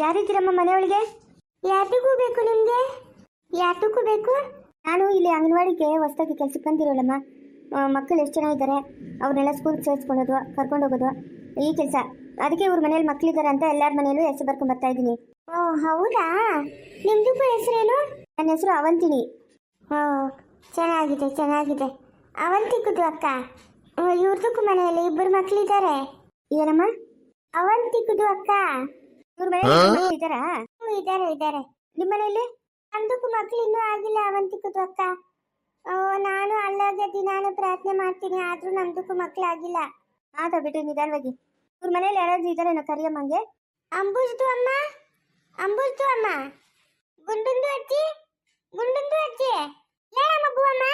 ಯಾರಿದ್ದೀರಮ್ಮ ಮನೆಯೊಳಗೆ? ಯಾತಕ್ಕೂ ಬೇಕು ನಿಮಗೆ? ಯಾತಕ್ಕೂ ಬೇಕು? ನಾನು ಇಲ್ಲಿ ಅಂಗನವಾಡಿಗೆ ಹೊಸದಾಗಿ ಕೆಲ್ಸಕ್ಕೆ ಬಂದಿರೋಳಮ್ಮ. ಮಕ್ಕಳು ಎಷ್ಟು ಜನ ಇದ್ದಾರೆ? ಅವ್ರನ್ನೆಲ್ಲ ಸ್ಕೂಲ್ಗೆ ಸೇರಿಸ್ಕೊಳ್ಳೋದು ಕರ್ಕೊಂಡು ಹೋಗೋದು ಈ ಕೆಲಸ. ಅದಕ್ಕೆ ಇವ್ರ ಮನೇಲಿ ಮಕ್ಕಳಿದ್ದಾರೆ ಅಂತ ಎಲ್ಲರ ಮನೆಯಲ್ಲೂ ಹೆಸರು ಬರ್ಕೊಂಡು ಬರ್ತಾ ಇದ್ದೀನಿ. ಓ ಹೌದಾ? ನಿಮ್ದು ಹೆಸರೇನು? ನನ್ನ ಹೆಸರು ಅವಂತಿನಿ ಓ ಚೆನ್ನಾಗಿದೆ ಚೆನ್ನಾಗಿದೆ. ಅವಂತಿಕುದು ಅಕ್ಕ. ಇವ್ರದಕ್ಕೂ ಮನೆಯಲ್ಲಿ ಇಬ್ಬರು ಮಕ್ಕಳಿದ್ದಾರೆ ಏನಮ್ಮ? ಅವಂತಿಕುದು ಅಕ್ಕ. ಇವ್ರ ಮನೆಯಲ್ಲಿ ಇದಾರಾ ಹ್ಞೂ ಇದ್ದಾರೆ? ಇದ್ದಾರೆ ನಿಮ್ಮ ಮನೆಯಲ್ಲಿ? ನಮ್ದಕ್ಕೂ ಮಕ್ಳು ಇನ್ನೂ ಆಗಿಲ್ಲ ಅವಂತಿಕುದು ಅಕ್ಕ. ನಾನು ಅಲ್ಲಾಗೆ ದಿನಾನು ಪ್ರಾರ್ಥನೆ ಮಾಡ್ತೀನಿ ಆದ್ರೂ ನಮ್ದಕ್ಕೂ ಮಕ್ಳು ಆಗಿಲ್ಲ. ಆತ ಬಿಟ್ರಿ ನಿಧಾನವಾಗಿ. ಇವ್ರ ಮನೇಲಿ ಯಾರಾದ್ರೂ ಇದಾರೇನೋ ಕರಿಯಮ್ಮಂಗೆ? ಅಂಬುಜ್ದು ಅಮ್ಮ ಅಂಬುಜ್ದು ಅಮ್ಮ. ಗುಂಡುಂದು ಅಜ್ಜಿ ಗುಂಡುಂದು ಅಜ್ಜಿ. ಏನಮ್ಮ ಬುವಮ್ಮ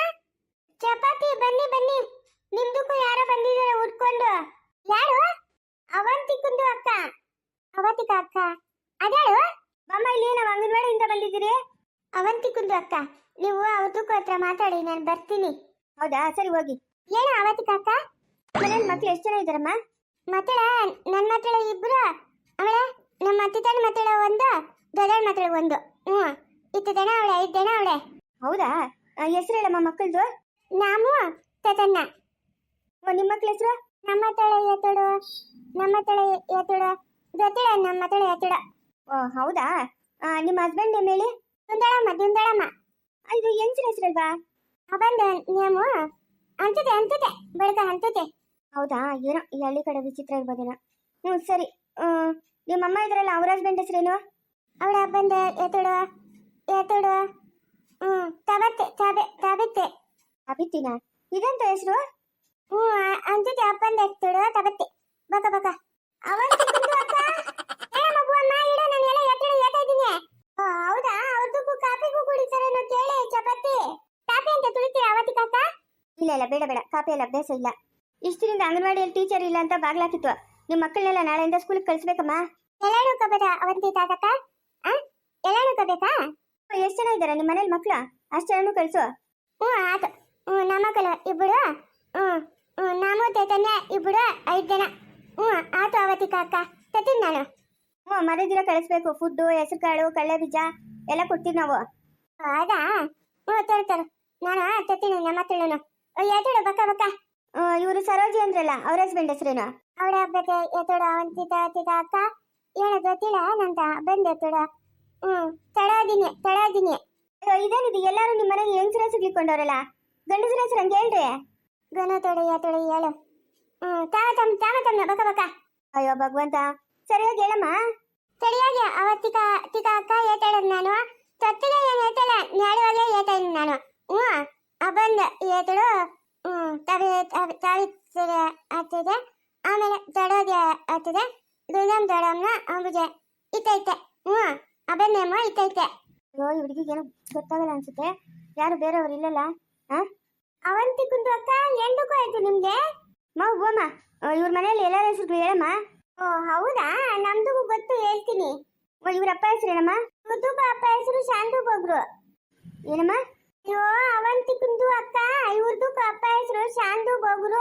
ಚಪಾತಿ ಬನ್ನಿ ಬನ್ನಿ. ನಿಮ್ದಕ್ಕೂ ಯಾರೋ ಬಂದಿದ್ದಾರೆ ಉಟ್ಕೊಂಡು ಯಾರು? ಅವಂತಿಕುಂದು ಅಕ್ಕ. ಅವಂತಿಕ ಅಕ್ಕ? ಅದ್ಯಾಳು ಬಮ್ಮ ಇಲ್ಲಿ ನಾವು ಅಂಗನವಾಡಿಯಿಂದ ಬಂದಿದ್ದೀರಿ? ಅವಂತಿಕುಂದು ಅಕ್ಕ ನೀವು ಅವತ್ತಕ್ಕೂ ಹತ್ರ ಮಾತಾಡಿ ನಾನು ಬರ್ತೀನಿ. ಹೌದಾ? ಸರಿ ಹೋಗಿ. ಏನು ಅವತ್ತಿಕ ಅಕ್ಕ? ಮನೇಲಿ ಮಕ್ಳು ಎಷ್ಟು ಜನ ಇದ್ದಾರಮ್ಮ? ಮತ್ತಳ ನನ್ನ ಮತ್ತಳ ಇಬ್ರು. ಅವಳ ನಮ್ಮ ಅತ್ತೆ ತಾನೆ ಮತ್ತಳ ಒಂದು ದೊಡ್ಡ ಮತ್ತಳ ಒಂದು. ಹ್ಞೂ. ಇತ್ತು ಜನ ಅವಳೆ ಐದು ಜನ ಅವಳೆ. ಹೌದಾ? ಹೆಸರು ಹೇಳಮ್ಮ ಮಕ್ಕಳದು. ನಾಮು ತತನ್ನ. ನಿಮ್ಮ ಮಕ್ಳ ಹೆಸರು? ನಮ್ಮ ತಳ ಎತ್ತಳು ನಮ್ಮ ತಳ ಎತ್ತಡು ಗೊತ್ತಿಲ್ಲ ನಮ್ಮ ತಳ ಹೇಳ್ತಿಡ ಓ, ಹೌದಾ? ನಿಮ್ಮ ಹಸ್ಬೆಂಡ್ ನೇಮ್ ಹೇಳಿ? ಒಂದಳಮ್ಮ ದುಂದಳಮ್ಮ ಇದು ಎಂಚಿನ ಹೆಸರಲ್ವಾ? ಬಂದ ನೇಮು? ಅಂತದೆ ಅಂತದೆ ಬೆಳಕ ಅಂತದೆ ಹೌದಾ? ಏನೋ ಈ ಹಳ್ಳಿ ಕಡೆ ವಿಚಿತ್ರ ಇರ್ಬೋದೇನೋ. ಹ್ಞೂ, ಸರಿ. ನಿಮ್ಮ ಅಮ್ಮ ಇದ್ರಲ್ಲ, ಅವ್ರ ಹಸ್ಬೆಂಡ್ ಹೆಸರೇನು? ಅವಳ ಬಂದ ಎತ್ತಡು ಎತ್ತಡು. ಹ್ಞೂ, ತಬತ್ತೆ, ತಬೆ, ತಬತ್ತೆ. ಅಬಿತ್ತಿನ ಇದಂತ ಹೆಸರು? ಹ್ಞೂ ಅಂತದೆ ಅಪ್ಪಂದ, ಎತ್ತಡು, ತಬತ್ತೆ. ಬಕ ಬಕ ಅವನ್ ಚಿಕ್ಕಂದು ಅಕ್ಕ ಏ ಮಗುವಮ್ಮ ಇಡ ನಾನು ಎಲ್ಲ ಎತ್ತಡು ಏತಾ ಇದ್ದೀನಿ ಓ ಹೌದಾ ಅವ್ರದಕ್ಕೂ ಕಾಪಿಗೂ ಕುಡಿತಾರೇನೋ ಕೇಳಿ ಚಪಾತಿ ಕಾಪಿ ಅಂತ ತುಳಿತೀರಾ ಅವತ್ತಿ ಕಾಕ ಇಲ್ಲ ಇಲ್ಲ ಬೇಡ ಬೇಡ. ಕಾಪಿಯಲ್ಲಿ ಅಭ್ಯಾಸ ಇಲ್ಲ. ಇಷ್ಟಿನಿಂದ ಅಂಗನವಾಡಿಯಲ್ಲಿ ಟೀಚರ್ ಇಲ್ಲ ಅಂತ ಬಾಗ್ಲಾಕಿತ್ತು. ನಿಮ್ಮ ಮಕ್ಕಳನ್ನೆಲ್ಲ ನಾಳೆಯಿಂದ ಸ್ಕೂಲಿಗೆ ಕಳಿಸ್ಬೇಕಮ್ಮ? ಎಲ್ಲಾನು ಕಬದ ಅವಂತಿ ತಾತಕ್ಕ? ಎಲ್ಲಾರು ಕಬೇಕಾ ಎಷ್ಟು ಜನ ಇದ್ದಾರೆ? ನಿಮ್ಮ ಮನೇಲಿ ಮಕ್ಕಳು ಅಷ್ಟು ಜನನು ಕಳಿಸು. ಹ್ಞೂ ಆತು. ಹ್ಞೂ ನಮ್ಮ ಮಕ್ಕಳು ಇಬ್ಬರು ಹ್ಞೂ ಹ್ಞೂ ನಾನು ಚೈತನ್ಯ ಇಬ್ಬರು ಐದು ಜನ. ಹ್ಞೂ ಆತು ಅವತಿ ಕಾಕ ತತ್ತೀನಿ ನಾನು. ಹ್ಞೂ ಮರದಿರ ಕಳಿಸ್ಬೇಕು. ಫುಡ್ಡು ಹೆಸರು ಕಾಳು ಕಳ್ಳೆ ಬೀಜ ಎಲ್ಲ ಕೊಡ್ತೀವಿ ನಾವು. ಹೌದಾ? ಹ್ಞೂ ತರು ತರು. ನಾನು ತತ್ತೀನಿ ನಮ್ಮ ಹತ್ರನು ಎತ್ತಡು ಬಕ್ಕ ಬಕ್ಕ. ಇವರು ಸರೋಜಿ ಅಂದ್ರಲ್ಲ ಅವ್ರ ಹಸ್ಬೆಂಡ್ ಹೆಸರೇನು? ಅವಳ ಹಬ್ಬಕ್ಕೆ ಎತ್ತೋಡ ಅವನ್ ತಿತ ಅಕ್ಕ? ಏನ ಗೊತ್ತಿಲ್ಲ ನಂತ? ಬಂದೆ ಎತ್ತಡ ಹ್ಮ್ ತಡಾದಿನಿ ತಡಾದಿನಿ ಇದೇನಿದು ಎಲ್ಲರೂ ನಿಮ್ಮ ಮನೆಗೆ ಹೆಂಗಸರ ಸಿಗ್ಲಿಕ್ಕೊಂಡವ್ರಲ್ಲ ಗಂಡಸರ ಹೆಸರು ಹಂಗೆ ಹೇಳ್ರಿ. ಗನ ತೊಡೆ ಎತ್ತಡೆ ಹೇಳು ಹ್ಮ್ ತಾವ ತಮ್ಮ ತಾವ ತಮ್ಮ ಬಕ್ಕ ಬಕ್ಕ. ಅಯ್ಯೋ ಭಗವಂತ ಸರಿಯಾಗಿ ಹೇಳಮ್ಮ. ಸರಿಯಾಗಿ ಅವತ್ತಿಕ ತಿಕ ಅಕ್ಕ ಏತಾಡದ್ ನಾನು. ತತ್ತಿಗೆ ಏನು ಏತಲ್ಲ ನ್ಯಾಡುವಾಗೆ ಏತಾ ಇದ್ದೀನಿ ನಾನು. ಹ್ಞೂ? ಆ ಬಂದ ಏತಳು ಹ್ಞೂ ತವೆ ತಾವಿ ಆಗ್ತಿದೆ ಆಮೇಲೆ ದಡೋದೆ ಆಗ್ತಿದೆ ದುಂಡಮ್ ದೊಡಮ್ನ ಅಂಬುಜೆ. ಇತ್ತೈತೆ. ಹ್ಞೂ ಅಬನ್ನೇಮ ಇತ್ತೈತೆ. ಅಯ್ಯೋ, ಈ ಹುಡುಗಿಗೆ ಏನೋ ಗೊತ್ತಾಗಲ್ಲ ಅನ್ಸುತ್ತೆ. ಯಾರು ಬೇರೆಯವ್ರು ಇಲ್ಲಲ್ಲ ಹಾ ಅವಂತಿ ಕುಂದು ಅಕ್ಕ, ಎಂದಕ್ಕೂ ಆಯ್ತು ನಿಮ್ಗೆ? ಮಾ ಹೋಮ ಇವ್ರ ಮನೆಯಲ್ಲಿ ಎಲ್ಲರ ಹೆಸರು ಹೇಳಮ್ಮ. ಓ, ಹೌದಾ? ನಮ್ದು ಗೊತ್ತು, ಹೇಳ್ತೀನಿ. ಓ, ಇವ್ರ ಅಪ್ಪ ಹೆಸರು ಏನಮ್ಮ? ಮುದ್ದು ಅಪ್ಪ ಹೆಸರು ಶಾಂತು ಬೊಬ್ರು ಏನಮ್ಮ? ಅಯ್ಯೋ ಅವಂತಿ ಕುಂದು ಅಕ್ಕ ಇವ್ರದ್ದು ಅಪ್ಪ ಹೆಸರು ಶಾಂತು ಬೊಬ್ರು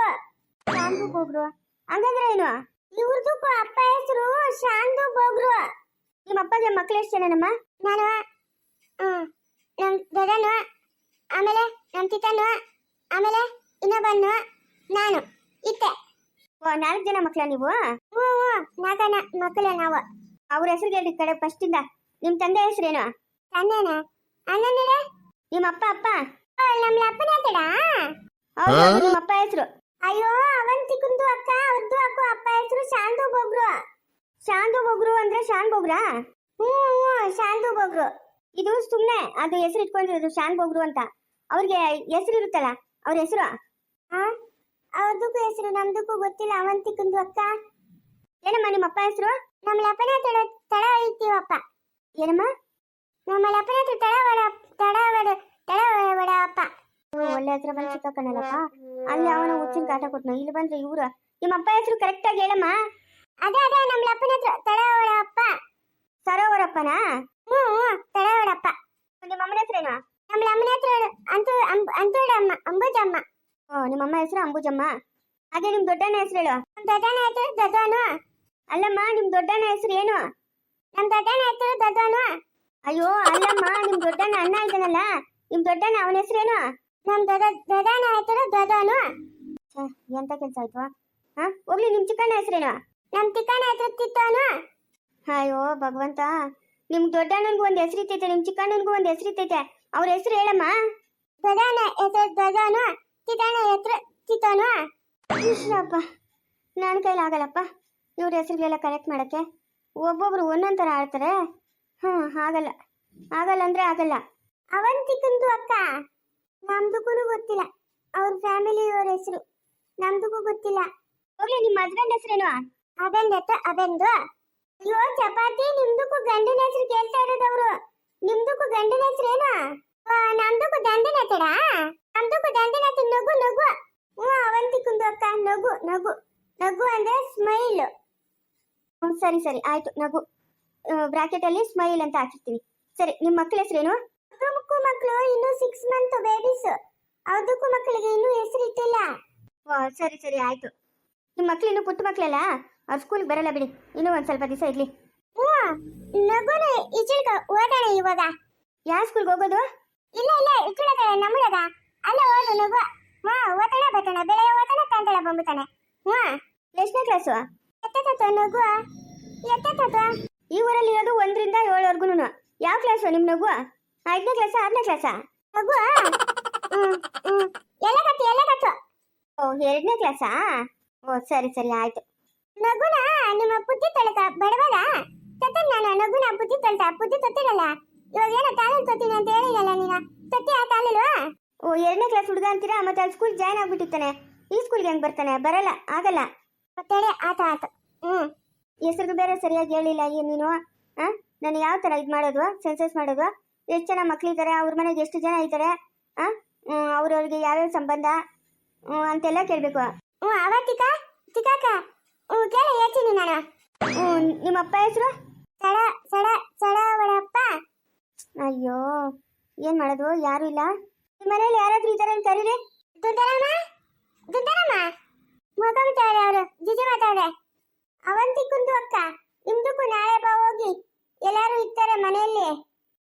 ಶಾಂತು ಬೊಬ್ರು ಹಂಗಂದ್ರೆ ಏನು? ಇವ್ರದ್ದು ಅಪ್ಪ ಹೆಸರು ಶಾಂದು ಬೊಬ್ರು ನಿಮ್ಮ ಅಪ್ಪಗೆ ಮಕ್ಳು ಎಷ್ಟು ಜನನಮ್ಮ ನಾನು ಹ್ಮ್ ನಮ್ ದೊಡ್ಡನು, ಆಮೇಲೆ ನಮ್ ಚಿತ್ತನು ಆಮೇಲೆ ಇನ್ನೊಬ್ಬನು, ನಾನು, ಇತ್ತೆ. ಓ, ನಾಲ್ಕು ಜನ ಮಕ್ಕಳ ನೀವು? ಹ್ಞೂ ಹ್ಞೂ ನಾಲ್ಕನ ಮಕ್ಕಳು ನಾವು. ಅವ್ರ ಹೆಸರು ಹೇಳಿ ಕಡೆ ಇಂದ. ನಿಮ್ ತಂದೆ ಹೆಸರೇನು ತಂದೆನ ಅಣ್ಣನಿರ ನಿಮ್ಮ ಅಪ್ಪ ಅಪ್ಪ? ನಮ್ಮ ಅಪ್ಪನ ಹೌದು ನಿಮ್ಮ ಅಪ್ಪ ಹೆಸರು. ಅಯ್ಯೋ ಅವಂತಿಕುಂದು ಅಕ್ಕ ಅವ್ರದ್ದು ಅಕ್ಕ ಅಪ್ಪ ಹೆಸರು ಶಾಂತು ಗೊಬ್ರು ಶಾಂತು ಬೊಬ್ರು ಅಂದ್ರೆ ಶಾನ್ ಬೊಬ್ರಾ ಹ್ಞೂ ಹ್ಞೂ ಶಾಂತು ಇದು ಸುಮ್ಮನೆ ಅದು ಹೆಸರು ಇಟ್ಕೊಂಡಿರೋದು ಶಾನ್ ಬೊಗ್ರು ಅಂತ. ಅವ್ರಿಗೆ ಹೆಸರು ಇರುತ್ತಲ್ಲ ಅವ್ರ ಹೆಸರು? ಅವ್ರದಕ್ಕೂ ಹೆಸರು ನಮ್ದಕ್ಕೂ ಗೊತ್ತಿಲ್ಲ ಅವಂತಿಕಂದು ಅಕ್ಕ. ಏನಮ್ಮ ನಿಮ್ಮ ಅಪ್ಪ ಹೆಸರು? ನಮ್ಮ ಲಪನ ತಡ ತಡ ಐತಿವಪ್ಪ. ಏನಮ್ಮ? ನಮ್ಮ ಲಪನ ತಡ ವಡ ತಡ ವಡ ತಡ ವಡ ಅಪ್ಪ ಒಳ್ಳೆ ಹತ್ರ ಬಂದು ಸಿಕ್ಕಾಕಣಲ್ಲಪ್ಪ ಅಲ್ಲಿ ಅವನ ಹುಚ್ಚಿನ ಕಾಟ ಕೊಟ್ನ. ಇಲ್ಲಿ ಬಂದ್ರೆ ಇವ್ರು. ನಿಮ್ಮ ಅಪ್ಪ ಹೆಸರು ಕರೆಕ್ಟ್ ಆಗಿ ಹೇಳಮ್ಮ. ಅದೇ ಅದೇ ನಮ್ಮ ಅಪ್ಪನ ಹತ್ರ ತಡ ಸರೋವರಪ್ಪನ? ಸರೋವರಪ್ಪನಾ ಹ್ಞೂ ಹ್ಞೂ ತಡ ವಡ ಅಪ್ಪ ನಿಮ್ಮ ಅಮ್ಮನ ಹೆಸರೇನು? ನಮ್ಮ ಅಮ್ಮನ ಹತ್ರ ಅಂತೂ ಅಂತೋಡಮ್ಮ ಅಂಬುಜಮ್ಮ. ಓ ನಿಮ್ಮ ಅಮ್ಮ ಹೆಸರು ಅಂಬುಜಮ್ಮ. ಅದೇ ನಿಮ್ ದೊಡ್ಡಣ್ಣ ಹೆಸರು ಹೇಳು. ದೊಡ್ಡಣ್ಣ ಹೆಸರು ದೊಡ್ಡನು ಅಲ್ಲಮ್ಮ ನಿಮ್ ದೊಡ್ಡಣ್ಣ ಹೆಸರು ಏನು? ನಮ್ ದೊಡ್ಡಣ್ಣ ಹೆಸರು ದೊಡ್ಡನು ಅಯ್ಯೋ ಅಲ್ಲಮ್ಮ ನಿಮ್ ದೊಡ್ಡಣ್ಣ ಅಣ್ಣ ಇದ್ದಾನಲ್ಲ. ನಿಮ್ ದೊಡ್ಡಣ್ಣ ಅವನ ಹೆಸರೇನು ನಮ್ ದೊಡ್ಡ ದೊಡ್ಡಣ್ಣ ಆಯ್ತಲ್ಲ ದೊಡ್ಡನು ಎಂತ ಕೆಲ್ಸ ಆಯ್ತು? ಹಾ ಹೋಗ್ಲಿ ನಿಮ್ ಚಿಕ್ಕಣ್ಣ ಹೆಸರೇನು? ನಮ್ ಚಿಕ್ಕಣ್ಣ ಹೆಸರು ತಿತ್ತವನು ಅಯ್ಯೋ ಭಗವಂತ ನಿಮ್ ದೊಡ್ಡಣ್ಣನ್ಗೂ ಒಂದ್ ನಿಮ್ಮ ನಿಮ್ ಚಿಕ್ಕಣ್ಣನ್ಗೂ ಒಂದ್ ಇತ್ತೈತೆ. ಅವ್ರ ಹೆಸರು ಹೇಳಮ್ಮ. ದೊಡ್ಡಣ್ಣ ಹೆಸರು ದೊಡ್ಡನು ಚಿಕ್ಕಣ್ಣ ಹೆಸರು ಚಿತ್ತವನು ಇಷ್ಟಪ್ಪ ನನ್ನ ಕೈಲಿ ಆಗಲ್ಲಪ್ಪ. ಇವ್ರ ಹೆಸರುಗಳೆಲ್ಲ ಕರೆಕ್ಟ್ ಮಾಡಕ್ಕೆ. ಒಬ್ಬೊಬ್ರು ಒಂದೊಂದ್ ಥರ ಆಡ್ತಾರೆ. ಹ್ಞೂ ಆಗಲ್ಲ. ಆಗಲ್ಲ ಅಂದ್ರೆ ಆಗಲ್ಲ. ಅವಂತಿಕಂದು ಅಕ್ಕ. ನಮ್ದಕ್ಕೂ ಗೊತ್ತಿಲ್ಲ. ಅವ್ರ ಫ್ಯಾಮಿಲಿ ಅವ್ರ ಹೆಸರು. ನಮ್ದಕ್ಕೂ ಗೊತ್ತಿಲ್ಲ. ಹೋಗ್ಲಿ ನಿಮ್ಮ ಹಸ್ಬೆಂಡ್ ಹೆಸರೇನು? ಅಬೆಂದ್ ಹತ್ರ ಅಬೆಂದು. ಅಯ್ಯೋ ಚಪಾತಿ ನಿಮ್ದಕ್ಕೂ ಗಂಡನ ಹೆಸರು ಕೇಳ್ತಾ ಇರೋದವ್ರು ನಿಮ್ದಕ್ಕೂ ಗಂಡನ ಹೆಸರೇನು? ನಮ್ದಕ್ಕೂ ದಂಡನ ಹೆಸರ ನಮ್ದಕ್ಕೂ ದಂಡನ ಹೆಸರು ನಗು ನಗು. ಹ್ಞೂ ಅವಂತಿಕಂದು ಅಕ್ಕ ನಗು ನಗು. ನಗು ಅಂದ್ರೆ ಸ್ಮೈಲ್ ಸರಿ ಸರಿ ಆಯ್ತು ನಗು. ಬ್ರಾಕೆಟ್ ಅಲ್ಲಿ ಸ್ಮೈಲ್ ಅಂತ ಹಾಕಿರ್ತೀವಿ. ಸರಿ ನಿಮ್ಮ ಮಕ್ಕಳ ಹೆಸರೇನು? ಮಕ್ಕಳು ಮಕ್ಕಳು ಇನ್ನು ಸಿಕ್ಸ್ ಮಂತ್ ಬೇಬೀಸ್ ಅದಕ್ಕೂ ಮಕ್ಕಳಿಗೆ ಇನ್ನೂ ಹೆಸರು ಇಟ್ಟಿಲ್ಲ. ಓ ಸರಿ ಸರಿ ಆಯ್ತು. ನಿಮ್ಮ ಮಕ್ಳು ಇನ್ನು ಪುಟ್ಟ ಮಕ್ಕಳಲ್ಲ ಅವ್ರ ಸ್ಕೂಲ್ಗೆ ಬರಲ್ಲ ಬಿಡಿ. ಇನ್ನೂ ಒಂದು ಸ್ವಲ್ಪ ದಿವಸ ಇರ್ಲಿ. ನಗುನು ಈಚೆಗ ಓದಾಣ ಇವಾಗ. ಯಾವ ಸ್ಕೂಲ್ಗೆ ಹೋಗೋದು? ಇಲ್ಲ ಇಲ್ಲ ಇಕ್ಕಳದ ನಮ್ಮಳದ ಅಲ್ಲ ಓದು ನಗು. ಹಾ ಓತಾಣ ಬರ್ತಾನೆ ಬೆಳೆಯ ಓತಾನೆ ತಂತಾಳ ಬಂಬುತ್ತಾನೆ ಹಾ ಎಷ್ಟನೇ ಕ್ಲಾಸು ಎತ್ತ ನಗು? ಎತ್ತ ಈ ಊರಲ್ಲಿ ಇರೋದು ಒಂದರಿಂದ ಏಳವರೆಗೂ ಯಾವ ಕ್ಲಾಸು ನಿಮ್ಮ ನಗು? ಐದನೇ ಕ್ಲಾಸ ಆರನೇ ಕ್ಲಾಸಾ ನಗು ಎಲ್ಲ ಕತ್ತು ಎಲ್ಲ ಕತ್ತು. ಓ, ಎರಡನೇ ಕ್ಲಾಸಾ ಓ, ಸರಿ ಸರಿ, ಆಯ್ತು. ನಗುನ, ನಿಮ್ಮ ಬುದ್ಧಿ ತೊಳೆತ, ಬಡವಾಗ? ತತ್ತೆ ನಾನು, ನಗುನ ಬುದ್ಧಿ ತೊಳೆತ, ಬುದ್ಧಿ ತೊತ್ತಿರಲ್ಲ? ಇವಾಗ ಏನೋ ತಾಲೂರು ತೊತ್ತೀನಿ ಅಂತ ಹೇಳಿರಲ್ಲ ನೀನು. ತೊತ್ತಿ ಆ ತಾಲೂಲು ಓ, ಎರಡನೇ ಕ್ಲಾಸ್ ಹುಡುಗ ಅಂತೀರಾ? ಮತ್ತೆ ಅಲ್ಲಿ ಸ್ಕೂಲ್ ಜಾಯ್ನ್ ಆಗ್ಬಿಟ್ಟಿರ್ತಾನೆ. ಈ ಸ್ಕೂಲ್ಗೆ ಹೆಂಗ್ ಬರ್ತಾನೆ? ಬರಲ್ಲ, ಆಗಲ್ಲ. ಮತ್ತೆ ಆತ ಆತ. ಹ್ಮ್. ಹೆಸರು ಬೇರೆ ಸರಿಯಾಗಿ ಹೇಳಿಲ್ಲ, ಏನು ನೀನು? ಹ ನಾನು ಯಾವ ಥರ ಇದು ಮಾಡೋದು? ಸೆನ್ಸಸ್ ಮಾಡೋದು? ಎಷ್ಟು ಜನ ಮಕ್ಕಳಿದ್ದಾರೆ ಅವ್ರ ಮನೆಗೆ ಎಷ್ಟು ಜನ ಇದ್ದಾರೆ ಆ? ಅವ್ರವ್ರಿಗೆ ಯಾವ್ಯಾವ ಸಂಬಂಧ? ಅಂತೆಲ್ಲ ಕೇಳಬೇಕು. ಹ್ಞೂ ಅವ ತಿಕ ತಿಕಾಕ ಹ್ಞೂ ಕೇಳ ಹೇಳ್ತೀನಿ ನಾನು. ಹ್ಞೂ ನಿಮ್ಮ ಅಪ್ಪ ಹೆಸರು? ಸಡ ಸಡ ಸಡವಳಪ್ಪ ಅಯ್ಯೋ ಏನು ಮಾಡೋದು? ಯಾರು ಇಲ್ಲ. ನಿಮ್ಮ ಮನೇಲಿ ಯಾರಾದ್ರೂ ಇದ್ದಾರೆ ಅಂತ ಕರೀರಿ ದುಡ್ಡರಮ್ಮ ದುಡ್ಡರಮ್ಮ ಮಗಬಿಟ್ಟವ್ರೆ ಅವರು ಜಿಜಿ ಮಾತಾಡ್ರೆ. ಅವಂತಿಕ್ಕುಂದು ಅಕ್ಕ. ನಿಮ್ದಕ್ಕೂ ನಾಳೆ ಬಾ ಹೋಗಿ. ಎಲ್ಲರೂ ಇರ್ತಾರೆ ಮನೆಯಲ್ಲಿ.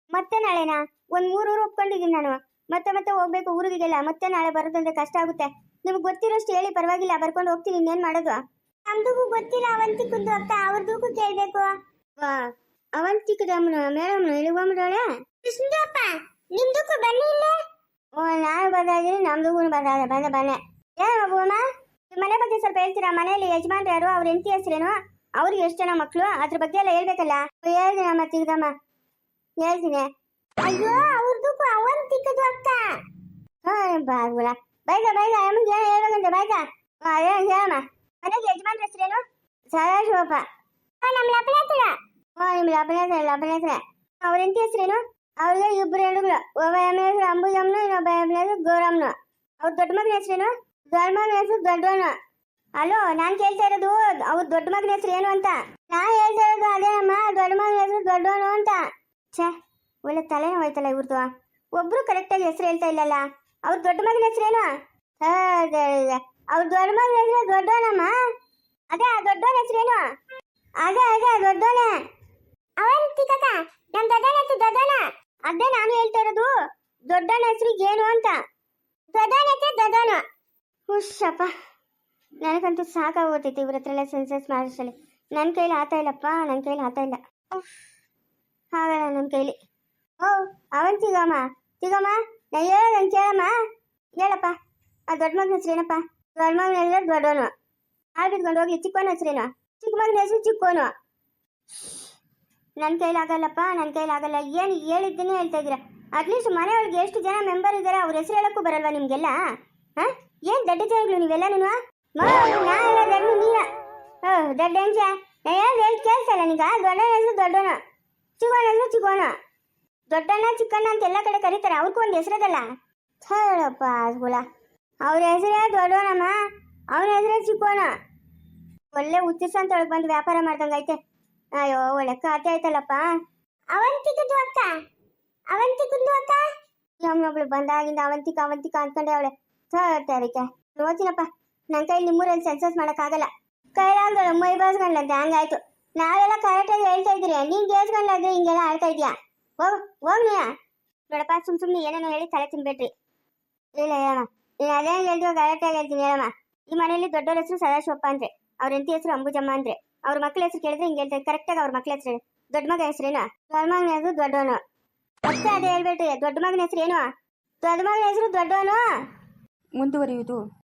ಮತ್ತೆ ನಾಳೆನಾ? ಒಂದ್ ಮೂರು ಊರು ಒಪ್ಕೊಂಡಿದ್ದೀನಿ ನಾನು. ಮತ್ತೆ ಮತ್ತೆ ಹೋಗ್ಬೇಕು ಊರಿಗೆಲ್ಲ ಮತ್ತೆ ನಾಳೆ ಬರೋದಂದ್ರೆ ಕಷ್ಟ ಆಗುತ್ತೆ. ನಿಮ್ಗೆ ಗೊತ್ತಿರೋಷ್ಟು ಹೇಳಿ ಪರವಾಗಿಲ್ಲ. ಬರ್ಕೊಂಡು ಹೋಗ್ತೀನಿ. ಇನ್ನೇನ್ ಮಾಡೋದು? ನಮ್ದುಗೂ ಗೊತ್ತಿಲ್ಲ. ಅವಂತಿಕ್ಕುಂದು ಅಕ್ಕ ಅವ್ರದಕ್ಕೂ ಕೇಳ್ಬೇಕು. ಅವಂತಿ ಅವಂತಿಕದ ಮೇಡಮ್ ಇಳುವಂಬ್ರಳೆ ಕೃಷ್ಣಪ್ಪ ನಿಮ್ದಕ್ಕೂ ಬನ್ನಿ ಇಲ್ಲ. ಓ ನಾನು ಬಂದಾಗಿರಿ ನಮ್ದಕ್ಕೂ ಬಂದ ಬಂದೆ ಬನ್ನೆ. ಏನು ಮಗುವಮ್ಮ ನಿಮ್ಮ ಮನೆ ಬಗ್ಗೆ ಸ್ವಲ್ಪ ಹೇಳ್ತೀರಾ? ಮನೆಯಲ್ಲಿ ಯಜಮಾನ್ರು ಯಾರು? ಅವ್ರ ಹೆಂಡತಿ ಹೆಸರೇನು? ಅವ್ರಿಗೆ ಎಷ್ಟು ಜನ ಮಕ್ಕಳು ಅದ್ರ ಬಗ್ಗೆ ಎಲ್ಲ ಹೇಳ್ಬೇಕಲ್ಲ? ಅಮ್ಮ ತಿಗ್ದಮ್ಮ ಹೇಳ್ತೀನಿ. ಅಯ್ಯೋ ಅವ್ರದ್ದು ಅವಂತಿಕದು ಅಕ್ಕ ಹಾ, ಬಾಗುಲ. ಬೈಗ ಬೈಗ ಅಮ್ಮಗೆ ಏನು ಹೇಳ್ಬೇಕಂತೆ, ಬೈಗ? ಹಾ ಹೇಳ ಹೇಳಮ್ಮ? ಮನೆಗೆ ಯಜಮಾನ್ರ ಹೆಸರೇನು? ಸದಾಶಿವಪ್ಪ. ನಮ್ಮ ಲಪನೆ ಹತ್ರ ಹಾ ನಿಮ್ಮ ಲಪನೆ ಹತ್ರ ಲಪನೆ ಹತ್ರ ಅವ್ರ ಹೆಂಡತಿ ಹೆಸರೇನು? ಅವ್ರಿಗೆ ಇಬ್ರು ಹೆಣ್ಣುಗಳು ಒಬ್ಬ ಎಮ್ಮೆ ಹೆಸರು ಅಂಬುಜಮ್ಮನು ಇನ್ನೊಬ್ಬ ಎಮ್ಮೆ ಹೆಸರು ಗೌರಮ್ಮನು ಅವ್ರ ದೊಡ್ಡ ಮಗನ ಹೆಸರೇನು? ದೊಡ್ಡ ಮಗನ ಹೆಸರು ದೊಡ್ಡವನು. ಅಲೋ, ನಾನ್ ಕೇಳ್ತಾ ಇರೋದು, ಅವ್ರ ದೊಡ್ಡ ಮಗನ ಹೆಸರು ಏನು ಅಂತ? ನಾ ಹೇಳ್ತಾ ಇರೋದು ಅದೇನಮ್ಮ, ದೊಡ್ಡ ಮಗನ ಹೆಸರು ದೊಡ್ಡವನು ಅಂತ. ಛೇ, ಒಳ್ಳೆ ತಲೆನೋವು ಹೋಯ್ತಲ್ಲ ಇವ್ರದ್ದು ಒಬ್ರು ಕರೆಕ್ಟಾಗಿ ಹೆಸರು ಹೇಳ್ತಾ ಇಲ್ಲಲ್ಲ, ಅವ್ರ ದೊಡ್ಡ ಮಗನ ಹೆಸರೇನು ಅವ್ರ ದೊಡ್ಡ ಮಗನ ಹೆಸರು ದೊಡ್ಡವನಮ್ಮ? ಅದೇ, ಆ ದೊಡ್ಡವನ ಹೆಸರೇನು ಅದೇ ಅದೇ ದೊಡ್ಡವನೇ. ಅವಂತಿಕಕ ನಮ್ ದೊಡ್ಡನ ಹೆಸರು ದೊಡ್ಡವನ? ಅದೇ ನಾನು ಹೇಳ್ತಾ ಇರೋದು ದೊಡ್ಡನ ಹೆಸರು ಏನು ಅಂತ. ದೊಡ್ಡನ ಹೆಸರು ದೊಡ್ಡನ ಹುಷಪ್ಪ. ನನಗಂತೂ ಸಾಕಾಗೋಗ್ತೈತೆ ಇವ್ರ ಹತ್ರ ಎಲ್ಲ ಸೆನ್ಸಸ್ ಮಾಡಿಸಲಿ ನನ್ನ ಕೈಲಿ ಆತ ಇಲ್ಲಪ್ಪ ನನ್ನ ಕೈಲಿ ಆತ ಇಲ್ಲ. ಆಗಲ್ಲ ನನ್ನ ಕೈಲಿ. ಓ, ಅವನ್ ತಿಗಮ್ಮ. ತಿಗಮ್ಮ ನಾ ಹೇಳೋದನ್ ಕೇಳಮ್ಮ. ಹೇಳಪ್ಪ. ಆ ದೊಡ್ಡ ಮಗನ ಹೆಸರು ಏನಪ್ಪ? ದೊಡ್ಡ ಮಗನ ಎಲ್ಲ ದೊಡ್ಡವನು. ಹಾಳು ಬಿದ್ಕೊಂಡು ಹೋಗ್ಲಿ ಚಿಕ್ಕವನ ಹೆಸರೇನು ಚಿಕ್ಕ ಮಗನ ಹೆಸರು ಚಿಕ್ಕವನು ನನ್ನ ಕೈಲಿ ಆಗಲ್ಲಪ್ಪ ನನ್ನ ಕೈಲಿ ಆಗಲ್ಲ. ಏನು ಹೇಳಿದ್ದೀನಿ ಹೇಳ್ತಾ ಇದ್ದೀರಾ? ಅಟ್ಲೀಸ್ಟ್ ಮನೆಯೊಳಗೆ ಎಷ್ಟು ಜನ ಮೆಂಬರ್ ಇದ್ದಾರೆ ಅವ್ರ ಹೆಸರು ಹೇಳಕ್ಕೂ ಬರಲ್ವಾ ನಿಮಗೆಲ್ಲ? ಹಾಂ? ಏನು ದೊಡ್ಡ ಜನಗಳು ನೀವೆಲ್ಲ ನೀನು? ಓ, ದೊಡ್ಡ ಹೆಂಚ ನಾ ಹೇಳೋದು ಹೇಳಿ ಕೇಳಿಸಲ್ಲ ನೀಗ ದೊಡ್ಡ ಹೆಸರು ದೊಡ್ಡವನು. ಚಿಕ್ಕವನ? ಅಂದ್ರೆ ಚಿಗೋಣ ದೊಡ್ಡಣ್ಣ, ಚಿಕ್ಕಣ್ಣ ಅಂತ ಎಲ್ಲ ಕಡೆ ಕರೀತಾರೆ. ಅವ್ರಿಗೂ ಒಂದು ಹೆಸರದಲ್ಲ. ಹೇಳಪ್ಪ ಗುಲ ಅವ್ರ ಹೆಸರೇ ದೊಡ್ಡವನಮ್ಮ ಅವನ ಹೆಸರೇ ಚಿಕ್ಕೋಣ ಒಳ್ಳೆ ಅಂತ ಒಳಗೆ ಬಂದು ವ್ಯಾಪಾರ ಮಾಡ್ದಂಗೈತೆ ಅಯ್ಯೋ, ಒಳ್ಳೆ ಖಾತೆ ಆಯ್ತಲ್ಲಪ್ಪ. ಅವಂತಿಕದ್ದು ಅಕ್ಕ. ಅವಂತಿಕದ್ದು ಅಕ್ಕ. ನಮ್ಮೊಬ್ಳು ಬಂದಾಗಿಂದ ಅವಂತಿಕ ಅವಂತಿಕ ಅನ್ಕೊಂಡೆ ಅವಳೆ. ಅದಕ್ಕೆ. ನೋಡ್ತೀನಪ್ಪ. ನನ್ನ ಕೈಲಿ ನಿಮ್ಮೂರಲ್ಲಿ ಸೆನ್ಸಸ್ ಮಾಡೋಕ್ಕಾಗಲ್ಲ. ಕೈಲಾಗ್ದಳು ಮೈ ಬಾಸ್ಕೊಂಡ್ಲಂತೆ ಹಂಗಾಯ್ತು. ನಾವೆಲ್ಲ ಕರೆಕ್ಟಾಗಿ ಹೇಳ್ತಾ ಇದ್ದೀರಿ. ನೀನ್ ಕೇಳಿಸ್ಕೊಂಡ್ಲಾದ್ರೆ ಹಿಂಗೆಲ್ಲ ಆಡ್ತಾ ಇದೀಯಾ ಹೋಗ್ ನೀ ನೋಡಪ್ಪ ಸುಮ್ ಸುಮ್ನೆ ಏನೇನೋ ಹೇಳಿ ತಲೆ ತಿನ್ಬೇಡ್ರಿ. ಇಲ್ಲ ಹೇಳಮ್ಮ. ನೀನು ಅದೇ ಹೇಳ್ತೀವ ಕರೆಕ್ಟಾಗಿ ಹೇಳ್ತೀನಿ, ಹೇಳಮ್ಮ. ಈ ಮನೆಯಲ್ಲಿ ದೊಡ್ಡವ್ರ ಹೆಸರು ಸದಾಶಿವಪ್ಪ ಅಂದ್ರೆ, ಅವ್ರ ಹೆಂಡತಿ ಹೆಸರು ಅಂಬುಜಮ್ಮ ಅಂದ್ರೆ, ಅವ್ರ ಮಕ್ಳ ಹೆಸರು ಕೇಳಿದ್ರೆ ಹಿಂಗೆ ಹೇಳ್ತಾರೆ. ಕರೆಕ್ಟಾಗಿ ಅವ್ರ ಮಕ್ಳ ಹೆಸರು ದೊಡ್ಡ ಮಗ ಹೆಸರೇನು ದೊಡ್ಡ ಮಗನ ಹೆಸರು ದೊಡ್ಡವನು. ಅಷ್ಟೇ ಅದೇ ಹೇಳ್ಬೇಡ್ರಿ ದೊಡ್ಡ ಮಗನ ಹೆಸರು ಏನು? ದೊಡ್ಡ ಮಗನ ಹೆಸರು ದೊಡ್ಡವನು. ಮುಂದುವರಿಯುವುದು.